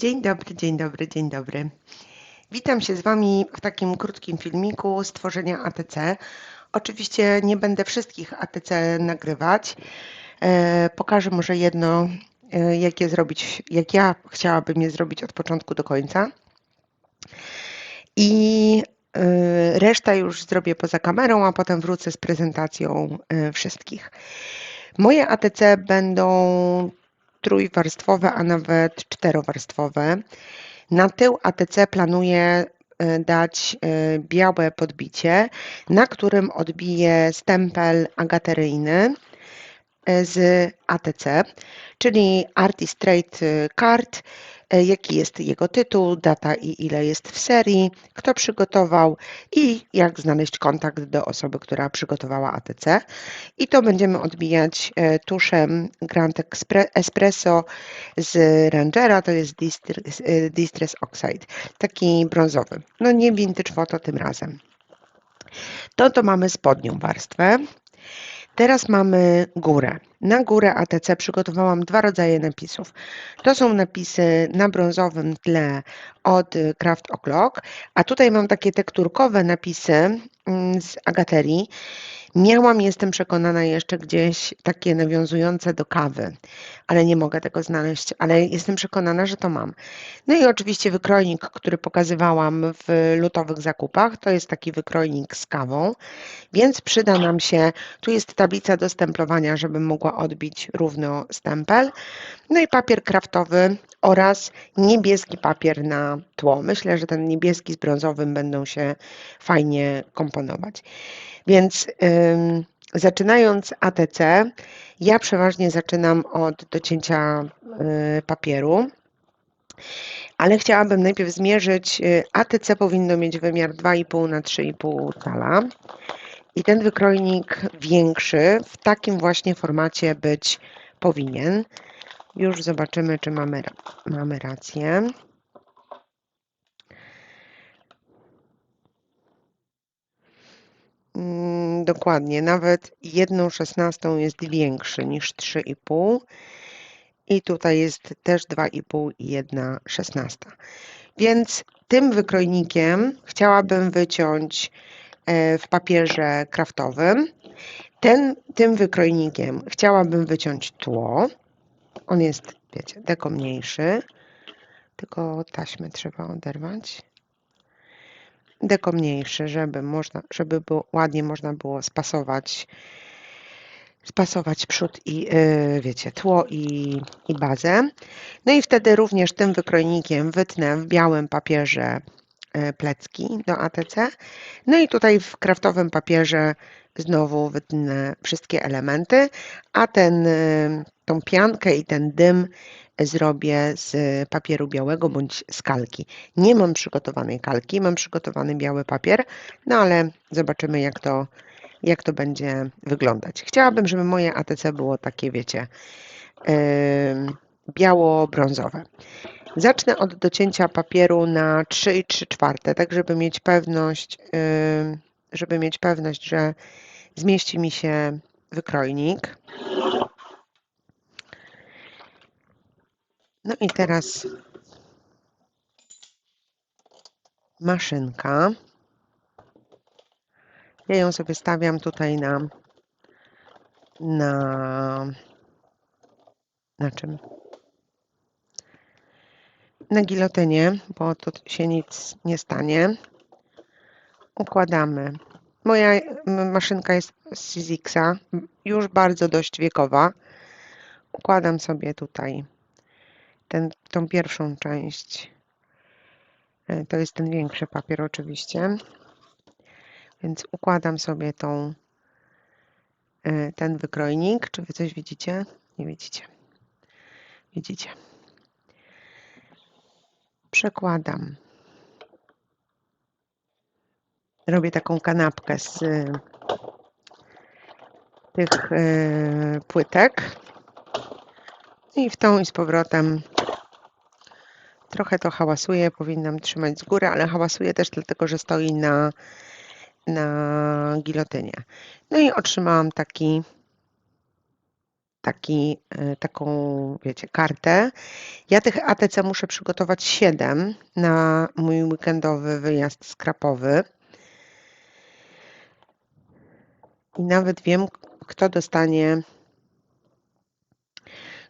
Dzień dobry, dzień dobry, dzień dobry. Witam się z Wami w takim krótkim filmiku stworzenia ATC. Oczywiście nie będę wszystkich ATC nagrywać. E, pokażę może jedno, e, jak je zrobić, jak ja chciałabym je zrobić od początku do końca. I e, reszta już zrobię poza kamerą, a potem wrócę z prezentacją wszystkich. Moje ATC będą trójwarstwowe, a nawet czterowarstwowe. Na tył ATC planuję e, dać e, białe podbicie, na którym odbiję stempel agateryjny e, z ATC, czyli Artist Trade Card, jaki jest jego tytuł, data i ile jest w serii, kto przygotował i jak znaleźć kontakt do osoby, która przygotowała ATC. I to będziemy odbijać e, tuszem Grand Espresso z Rangera, to jest e, Distress Oxide, taki brązowy. No nie vintage photo tym razem. To to mamy spodnią warstwę. Teraz mamy górę. Na górę ATC przygotowałam dwa rodzaje napisów. To są napisy na brązowym tle od Craft O'Clock, a tutaj mam takie tekturkowe napisy mm, z agaterii. Miałam, jestem przekonana, jeszcze gdzieś takie nawiązujące do kawy, ale nie mogę tego znaleźć, ale jestem przekonana, że to mam. No i oczywiście wykrojnik, który pokazywałam w lutowych zakupach, to jest taki wykrojnik z kawą, więc przyda nam się, tu jest tablica do stemplowania, żebym mogła odbić równo stempel, no i papier kraftowy oraz niebieski papier na tło. Myślę, że ten niebieski z brązowym będą się fajnie komponować. Więc ym, zaczynając ATC, ja przeważnie zaczynam od docięcia y, papieru, ale chciałabym najpierw zmierzyć, y, ATC powinno mieć wymiar 2,5 na 3,5 cala i ten wykrojnik większy w takim właśnie formacie być powinien. Już zobaczymy, czy mamy, mamy rację. Dokładnie, nawet 1 szesnastą jest większy niż 3,5 i tutaj jest też 2,5 i 1 szesnasta. Więc tym wykrojnikiem chciałabym wyciąć e, w papierze kraftowym. Ten, tym wykrojnikiem chciałabym wyciąć tło. On jest, wiecie, deko mniejszy, tylko taśmę trzeba oderwać. Deko mniejszy, żeby, można, żeby było, ładnie można było spasować, spasować przód i, yy, wiecie, tło i, i bazę. No i wtedy również tym wykrojnikiem wytnę w białym papierze yy, plecki do ATC. No i tutaj w kraftowym papierze znowu wytnę wszystkie elementy, a ten, yy, tą piankę i ten dym zrobię z papieru białego bądź z kalki. Nie mam przygotowanej kalki, mam przygotowany biały papier, no ale zobaczymy jak to, jak to będzie wyglądać. Chciałabym, żeby moje ATC było takie, wiecie, yy, biało-brązowe. Zacznę od docięcia papieru na 3 i 3 czwarte, tak żeby mieć pewność, yy, żeby mieć pewność, że zmieści mi się wykrojnik. No i teraz maszynka. Ja ją sobie stawiam tutaj na na na czym? Na gilotynie, bo tu się nic nie stanie. Układamy. Moja maszynka jest z Sizixa, już bardzo dość wiekowa. Układam sobie tutaj ten, tą pierwszą część. E, To jest ten większy papier oczywiście. Więc układam sobie tą, e, ten wykrojnik. Czy wy coś widzicie? Nie widzicie. Widzicie. Przekładam. Robię taką kanapkę z e, tych płytek. I w tą i z powrotem trochę to hałasuje, powinnam trzymać z góry, ale hałasuje też dlatego, że stoi na, na gilotynie. No i otrzymałam taki taki, y, taką, wiecie, kartę. Ja tych ATC muszę przygotować 7 na mój weekendowy wyjazd skrapowy. I nawet wiem, kto dostanie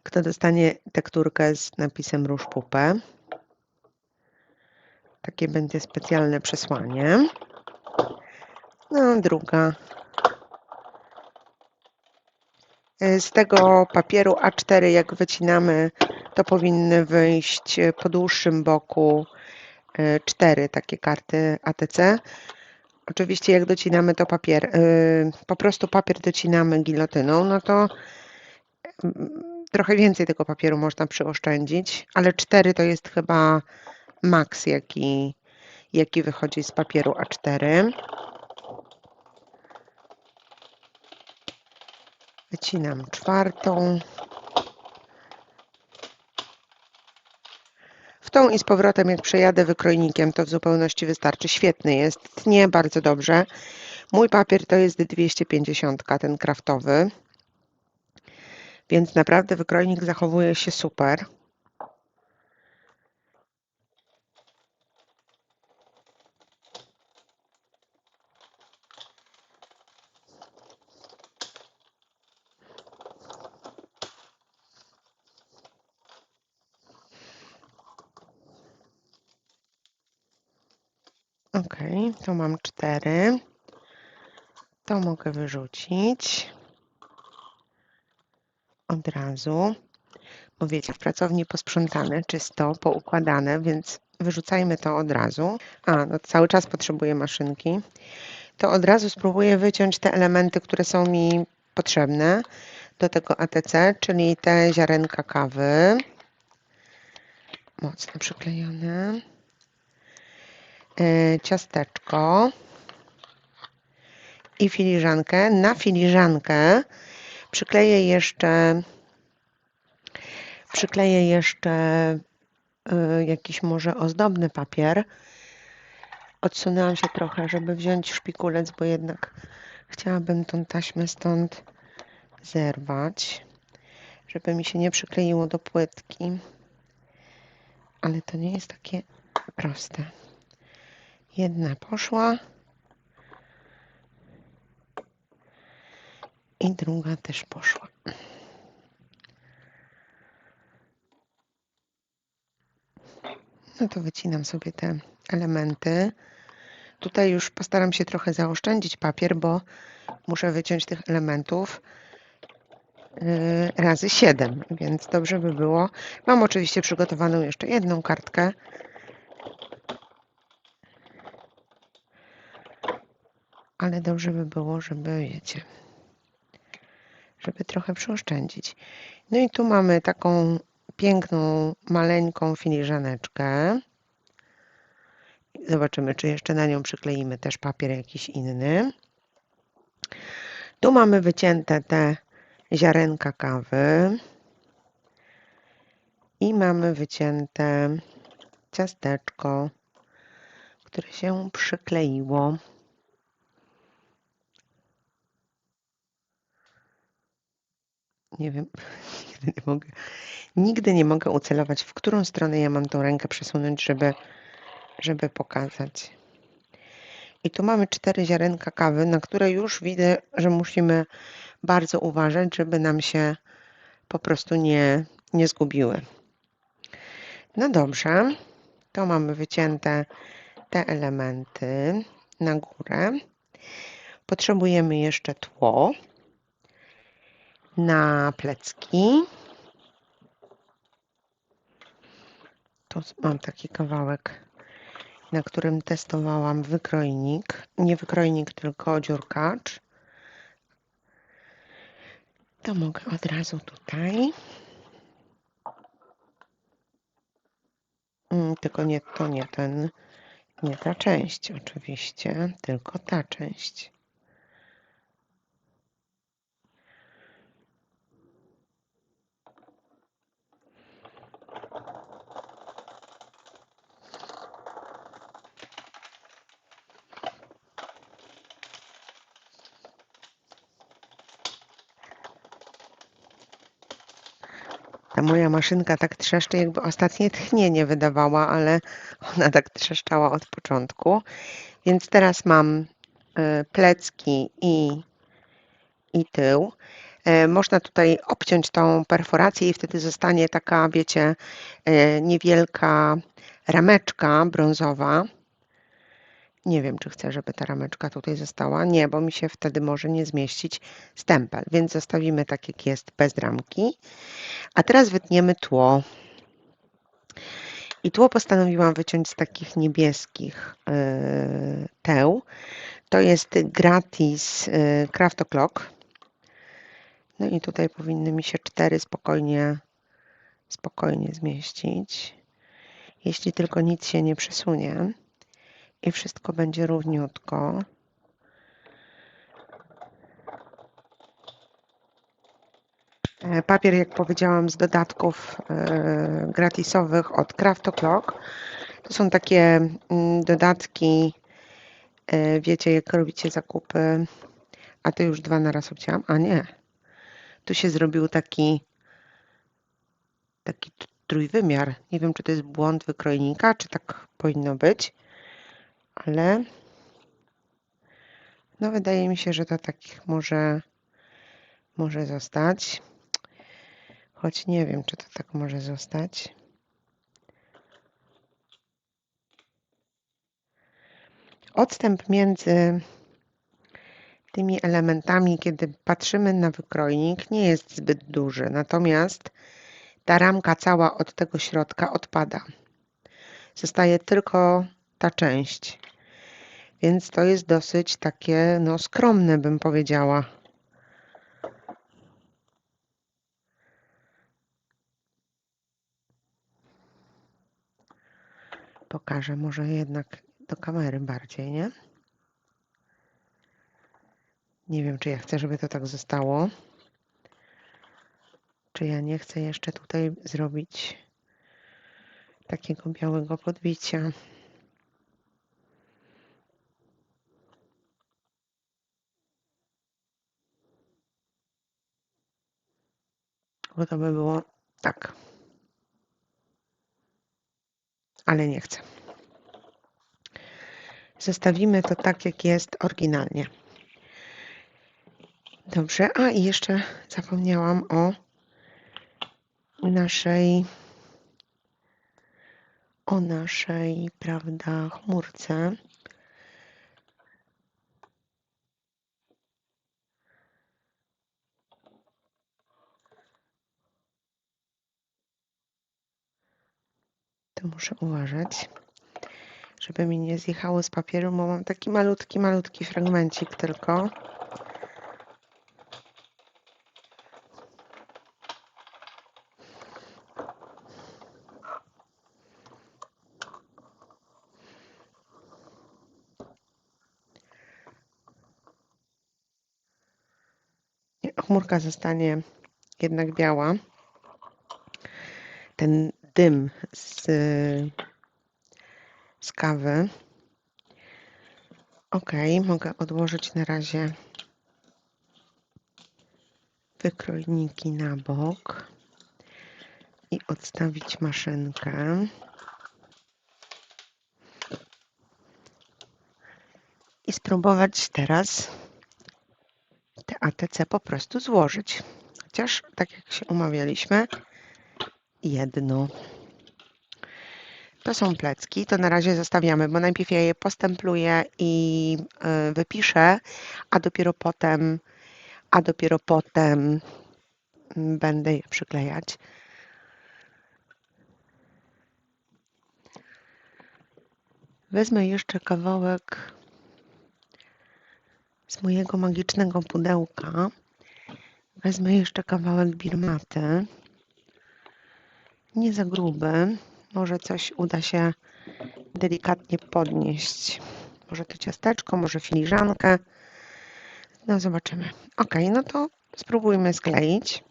kto dostanie tekturkę z napisem Róż Pupę. Takie będzie specjalne przesłanie. No, druga. Z tego papieru A4, jak wycinamy, to powinny wyjść po dłuższym boku y, cztery takie karty ATC. Oczywiście jak docinamy to papier, po prostu papier docinamy gilotyną, no to mm, trochę więcej tego papieru można przyoszczędzić, ale cztery to jest chyba maks, jaki, jaki wychodzi z papieru A4. Wycinam czwartą. W tą i z powrotem, jak przejadę wykrojnikiem, to w zupełności wystarczy. Świetny jest, tnie bardzo dobrze. Mój papier to jest 250, ten kraftowy. Więc naprawdę wykrojnik zachowuje się super. Ok, to mam cztery. To mogę wyrzucić od razu. Bo wiecie, w pracowni posprzątane, czysto, poukładane, więc wyrzucajmy to od razu. A, no cały czas potrzebuję maszynki. To od razu spróbuję wyciąć te elementy, które są mi potrzebne do tego ATC, czyli te ziarenka kawy. Mocno przyklejone. Yy, ciasteczko i filiżankę. Na filiżankę przykleję jeszcze przykleję jeszcze y, jakiś może ozdobny papier. Odsunęłam się trochę, żeby wziąć szpikulec, bo jednak chciałabym tą taśmę stąd zerwać, żeby mi się nie przykleiło do płytki. Ale to nie jest takie proste. Jedna poszła. I druga też poszła. No to wycinam sobie te elementy. Tutaj już postaram się trochę zaoszczędzić papier, bo muszę wyciąć tych elementów yy, razy 7, więc dobrze by było. Mam oczywiście przygotowaną jeszcze jedną kartkę. Ale dobrze by było, żeby, wiecie, żeby trochę przeoszczędzić. No i tu mamy taką piękną, maleńką filiżaneczkę. Zobaczymy, czy jeszcze na nią przykleimy też papier jakiś inny. Tu mamy wycięte te ziarenka kawy. I mamy wycięte ciasteczko, które się przykleiło. Nie wiem, nigdy nie mogę, nigdy nie mogę ucelować, w którą stronę ja mam tą rękę przesunąć, żeby, żeby pokazać. I tu mamy cztery ziarenka kawy, na które już widzę, że musimy bardzo uważać, żeby nam się po prostu nie, nie zgubiły. No dobrze, to mamy wycięte te elementy na górę. Potrzebujemy jeszcze tło na plecki. Tu mam taki kawałek, na którym testowałam wykrojnik. Nie wykrojnik, tylko dziurkacz. To mogę od razu tutaj. Mm, tylko nie, to nie ten, nie ta część oczywiście, tylko ta część. Moja maszynka tak trzeszczy, jakby ostatnie tchnienie wydawała, ale ona tak trzeszczała od początku. Więc teraz mam e, plecki i, i tył. E, Można tutaj obciąć tą perforację i wtedy zostanie taka, wiecie, e, niewielka rameczka brązowa. Nie wiem, czy chcę, żeby ta rameczka tutaj została. Nie, bo mi się wtedy może nie zmieścić stempel, więc zostawimy tak, jak jest, bez ramki. A teraz wytniemy tło. I tło postanowiłam wyciąć z takich niebieskich yy, teł. To jest gratis yy, Craft O'Clock. No i tutaj powinny mi się cztery spokojnie, spokojnie zmieścić. Jeśli tylko nic się nie przesunie i wszystko będzie równiutko. E, Papier, jak powiedziałam, z dodatków e, gratisowych od Craft O'Clock. To są takie mm, dodatki, e, wiecie, jak robicie zakupy, a to już dwa na raz obcięłam, a nie. Tu się zrobił taki, taki trójwymiar. Nie wiem, czy to jest błąd wykrojnika, czy tak powinno być, ale no wydaje mi się, że to tak może, może zostać. Choć nie wiem, czy to tak może zostać. Odstęp między tymi elementami, kiedy patrzymy na wykrojnik, nie jest zbyt duży. Natomiast ta ramka cała od tego środka odpada. Zostaje tylko ta część. Więc to jest dosyć takie no, skromne, bym powiedziała. Pokażę może jednak do kamery bardziej, nie? Nie wiem, czy ja chcę, żeby to tak zostało. Czy ja nie chcę jeszcze tutaj zrobić takiego białego podbicia. Bo to by było tak. Ale nie chcę. Zostawimy to tak, jak jest oryginalnie. Dobrze, a i jeszcze zapomniałam o naszej o naszej, prawda, chmurce. Tu muszę uważać, żeby mi nie zjechało z papieru, bo mam taki malutki, malutki fragmencik tylko. Chmurka zostanie jednak biała. Ten dym z, z kawy. Ok, mogę odłożyć na razie wykrojniki na bok i odstawić maszynkę. I spróbować teraz te ATC po prostu złożyć. Chociaż, tak jak się umawialiśmy, jedno. To są plecki, to na razie zostawiamy, bo najpierw ja je postempluję i y, wypiszę, a dopiero potem, a dopiero potem będę je przyklejać. Wezmę jeszcze kawałek z mojego magicznego pudełka. Wezmę jeszcze kawałek birmaty. Nie za gruby. Może coś uda się delikatnie podnieść. Może to ciasteczko, może filiżankę. No zobaczymy. Ok, no to spróbujmy skleić.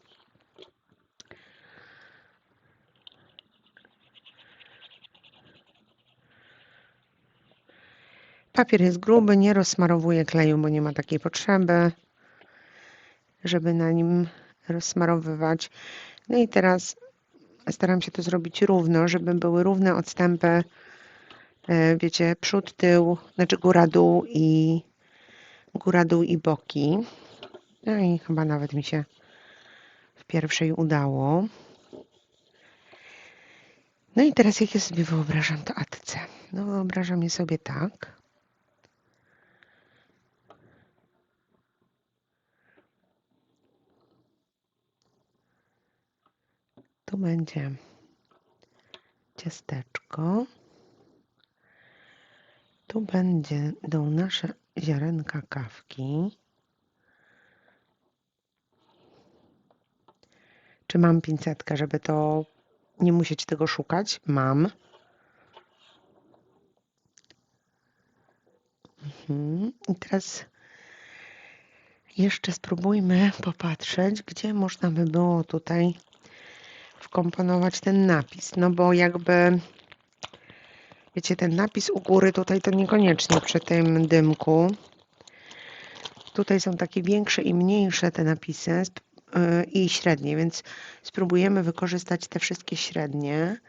Papier jest gruby, nie rozsmarowuję kleju, bo nie ma takiej potrzeby, żeby na nim rozsmarowywać. No i teraz staram się to zrobić równo, żeby były równe odstępy, e, wiecie, przód, tył, znaczy góra, dół i góra, dół i boki. No i chyba nawet mi się w pierwszej udało. No i teraz jak ja sobie wyobrażam to ATC? No wyobrażam je sobie tak. Tu będzie ciasteczko. Tu będą nasze ziarenka kawki. Czy mam pincetkę, żeby to nie musieć tego szukać? Mam. Mhm. I teraz jeszcze spróbujmy popatrzeć, gdzie można by było tutaj wkomponować ten napis. No bo jakby, wiecie, ten napis u góry tutaj to niekoniecznie przy tym dymku. Tutaj są takie większe i mniejsze te napisy y, i średnie, więc spróbujemy wykorzystać te wszystkie średnie.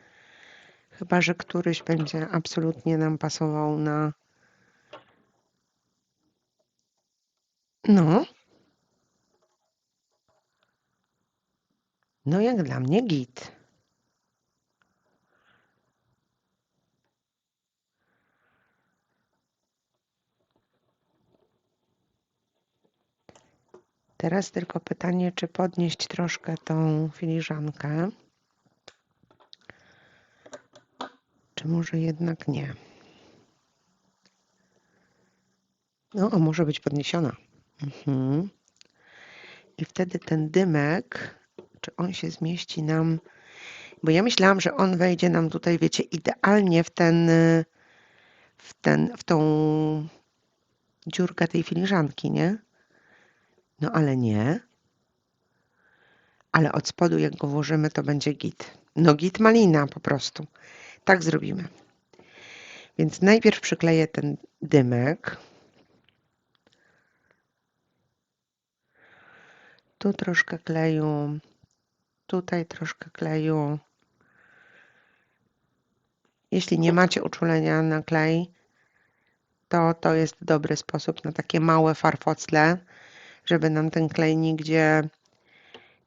Chyba, że któryś będzie absolutnie nam pasował na. No. No jak dla mnie git. Teraz tylko pytanie, czy podnieść troszkę tą filiżankę. Czy może jednak nie? No, a może być podniesiona. Mhm. I wtedy ten dymek czy on się zmieści nam, bo ja myślałam, że on wejdzie nam tutaj, wiecie, idealnie w ten, w ten, w tą dziurkę tej filiżanki, nie? No ale nie. Ale od spodu jak go włożymy, to będzie git. No git malina po prostu. Tak zrobimy. Więc najpierw przykleję ten dymek. Tu troszkę kleju Tutaj troszkę kleju. Jeśli nie macie uczulenia na klej, to to jest dobry sposób na takie małe farfocle, żeby nam ten klej nigdzie,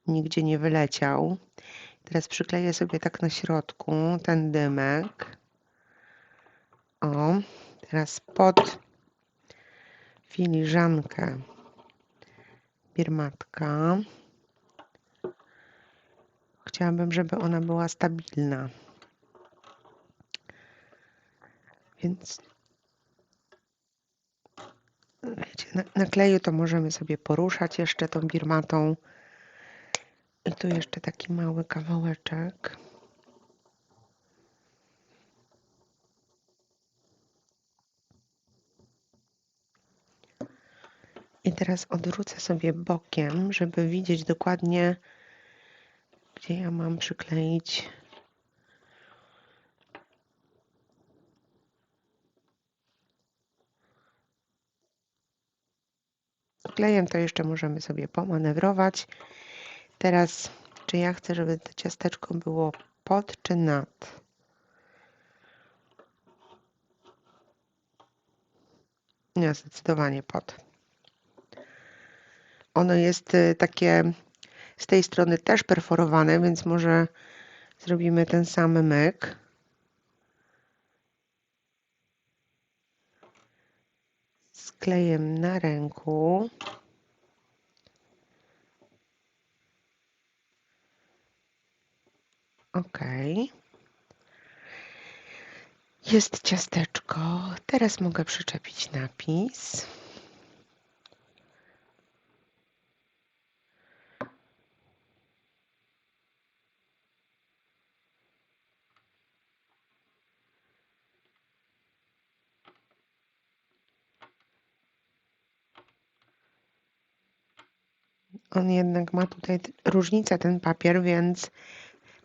nigdzie nie wyleciał. Teraz przykleję sobie tak na środku ten dymek. O, teraz pod filiżankę birmatka. Chciałabym, żeby ona była stabilna. Więc wiecie, na, na kleju to możemy sobie poruszać jeszcze tą birmatą. I tu jeszcze taki mały kawałeczek. I teraz odwrócę sobie bokiem, żeby widzieć dokładnie gdzie ja mam przykleić Klejem to jeszcze możemy sobie pomanewrować. Teraz, czy ja chcę, żeby to ciasteczko było pod czy nad? Nie, zdecydowanie pod. Ono jest y, takie z tej strony też perforowane, więc może zrobimy ten sam myk. Z klejem na ręku. Ok. Jest ciasteczko. Teraz mogę przyczepić napis. Jednak ma tutaj różnicę, ten papier, więc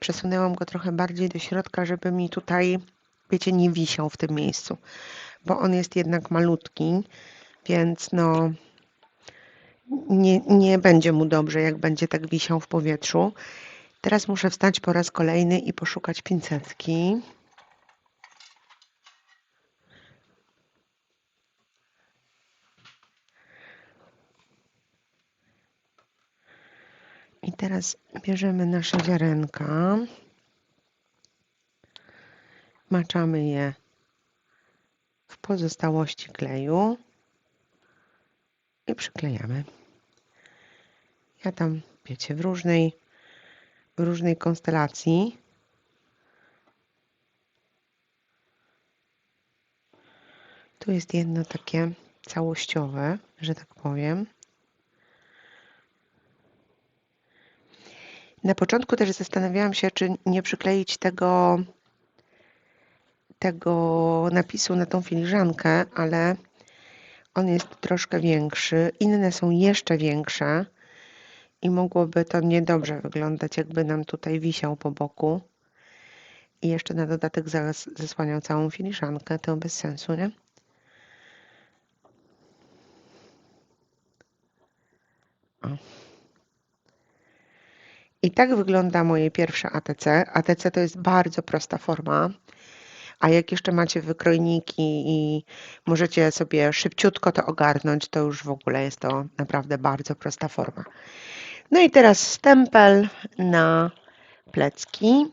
przesunęłam go trochę bardziej do środka, żeby mi tutaj, wiecie, nie wisiał w tym miejscu, bo on jest jednak malutki, więc no nie, nie będzie mu dobrze, jak będzie tak wisiał w powietrzu. Teraz muszę wstać po raz kolejny i poszukać pincetki. Teraz bierzemy nasze ziarenka, maczamy je w pozostałości kleju i przyklejamy. Ja tam, wiecie, w różnej, w różnej konstelacji. Tu jest jedno takie całościowe, że tak powiem. Na początku też zastanawiałam się, czy nie przykleić tego, tego napisu na tą filiżankę, ale on jest troszkę większy. Inne są jeszcze większe i mogłoby to niedobrze wyglądać, jakby nam tutaj wisiał po boku. I jeszcze na dodatek zas- zasłaniał całą filiżankę. To bez sensu, nie? I tak wygląda moje pierwsze ATC. ATC to jest bardzo prosta forma. A jak jeszcze macie wykrojniki i możecie sobie szybciutko to ogarnąć, to już w ogóle jest to naprawdę bardzo prosta forma. No i teraz stempel na plecki.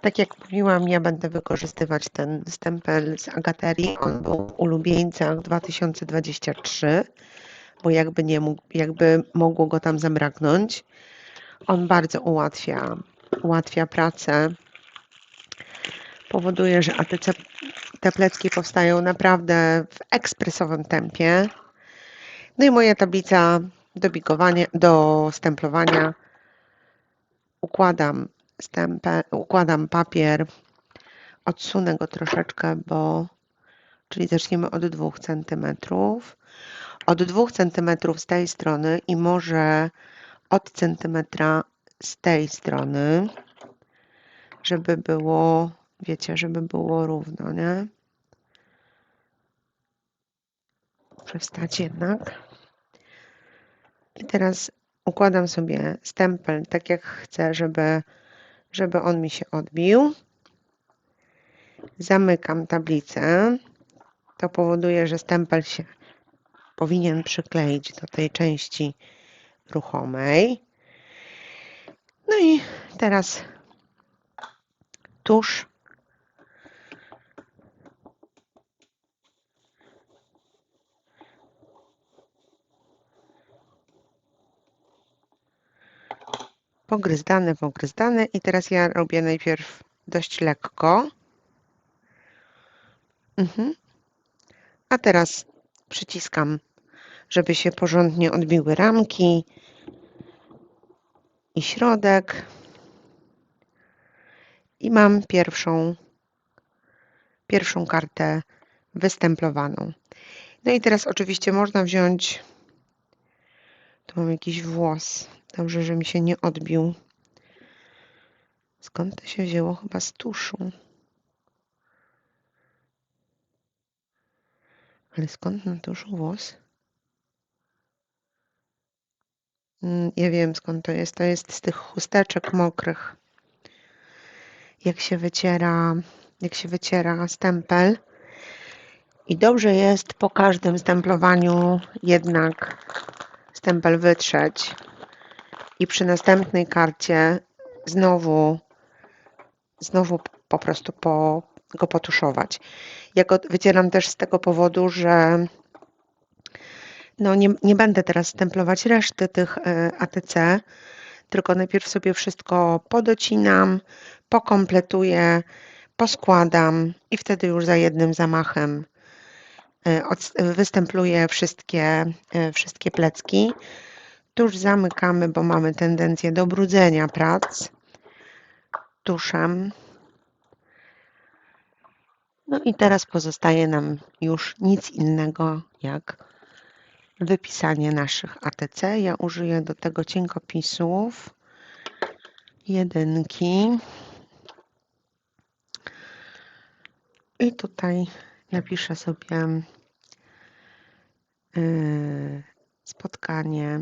Tak jak mówiłam, ja będę wykorzystywać ten stempel z Agaterii. On był w ulubieńcach 2023, bo jakby, nie mógł, jakby mogło go tam zabraknąć. On bardzo ułatwia, ułatwia pracę. Powoduje, że ATC te plecki powstają naprawdę w ekspresowym tempie. No i moja tablica do bigowania, do stemplowania. Układam stempel, układam papier, odsunę go troszeczkę, bo czyli zaczniemy od 2 cm. Od 2 cm z tej strony i może od centymetra z tej strony, żeby było, wiecie, żeby było równo, nie? Muszę wstać jednak. I teraz układam sobie stempel tak jak chcę, żeby, żeby on mi się odbił. Zamykam tablicę. To powoduje, że stempel się powinien przykleić do tej części ruchomej. No i teraz tusz. Pogryzdane, pogryzdane i teraz ja robię najpierw dość lekko. Mhm. A teraz przyciskam, żeby się porządnie odbiły ramki i środek. I mam pierwszą, pierwszą kartę wystemplowaną. No i teraz oczywiście można wziąć, tu mam jakiś włos, dobrze, że mi się nie odbił. Skąd to się wzięło? Chyba z tuszu. Ale skąd na tuszu włos? Ja wiem skąd to jest. To jest z tych chusteczek mokrych. Jak się wyciera, jak się wyciera stempel. I dobrze jest po każdym stemplowaniu jednak stempel wytrzeć. I przy następnej karcie znowu, znowu po prostu po, go potuszować. Ja go wycieram też z tego powodu, że no nie, nie będę teraz stemplować reszty tych e, ATC, tylko najpierw sobie wszystko podocinam, pokompletuję, poskładam i wtedy już za jednym zamachem e, wystempluję wszystkie, e, wszystkie plecki. Tuż zamykamy, bo mamy tendencję do brudzenia prac tuszem. No i teraz pozostaje nam już nic innego jak wypisanie naszych ATC. Ja użyję do tego cienkopisów jedynki. I tutaj napiszę sobie yy, spotkanie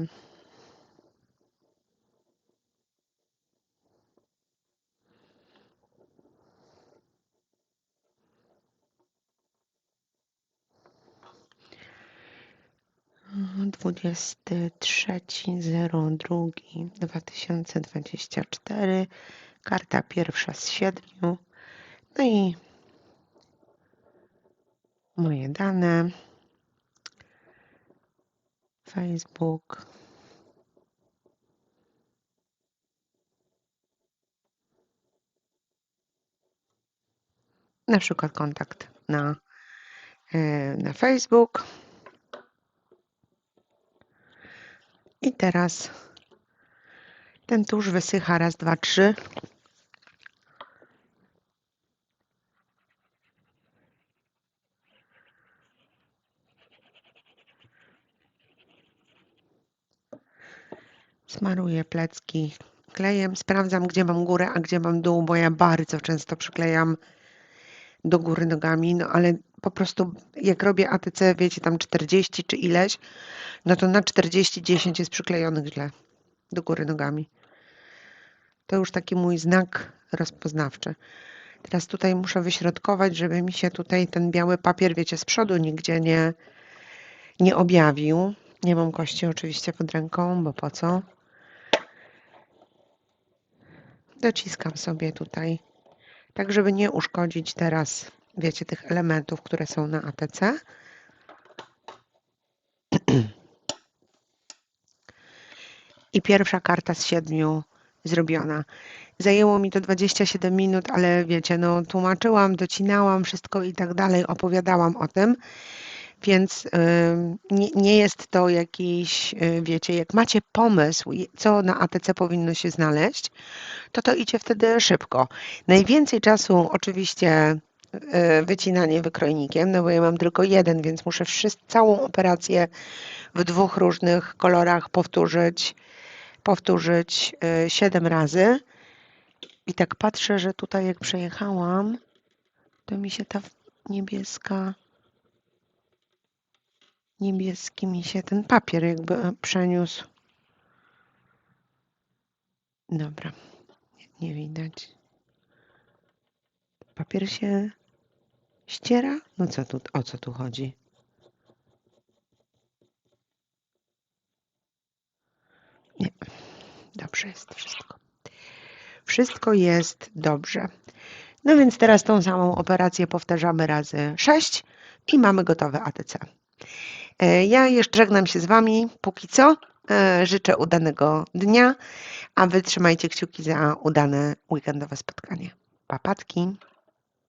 23.02.2024. Karta pierwsza z siedmiu. No i moje dane. Facebook. Na przykład kontakt na, e, na Facebook. I teraz ten tusz wysycha raz, dwa, trzy. Smaruję plecki klejem. Sprawdzam, gdzie mam górę, a gdzie mam dół, bo ja bardzo często przyklejam do góry nogami, no ale po prostu jak robię ATC, wiecie, tam 40 czy ileś, no to na 40 10 jest przyklejonych źle do góry nogami. To już taki mój znak rozpoznawczy. Teraz tutaj muszę wyśrodkować, żeby mi się tutaj ten biały papier, wiecie, z przodu nigdzie nie, nie objawił. Nie mam kości oczywiście pod ręką, bo po co? Dociskam sobie tutaj, tak żeby nie uszkodzić teraz, wiecie, tych elementów, które są na ATC. I pierwsza karta z siedmiu zrobiona. Zajęło mi to 27 minut, ale wiecie, no tłumaczyłam, docinałam wszystko i tak dalej, opowiadałam o tym, więc nie, nie jest to jakiś, y, wiecie, jak macie pomysł, co na ATC powinno się znaleźć, to to idzie wtedy szybko. Najwięcej czasu oczywiście wycinanie wykrojnikiem, no bo ja mam tylko jeden, więc muszę wszys- całą operację w dwóch różnych kolorach powtórzyć, powtórzyć y, siedem razy. I tak patrzę, że tutaj jak przejechałam, to mi się ta niebieska, niebieski mi się ten papier jakby e, przeniósł. Dobra, nie widać. Papier się ściera? No co tu, o co tu chodzi? Nie, dobrze jest wszystko. Wszystko jest dobrze. No więc teraz tą samą operację powtarzamy razy 6 i mamy gotowe ATC. E, Ja jeszcze żegnam się z Wami póki co. E, Życzę udanego dnia, a Wy trzymajcie kciuki za udane weekendowe spotkanie. Papatki.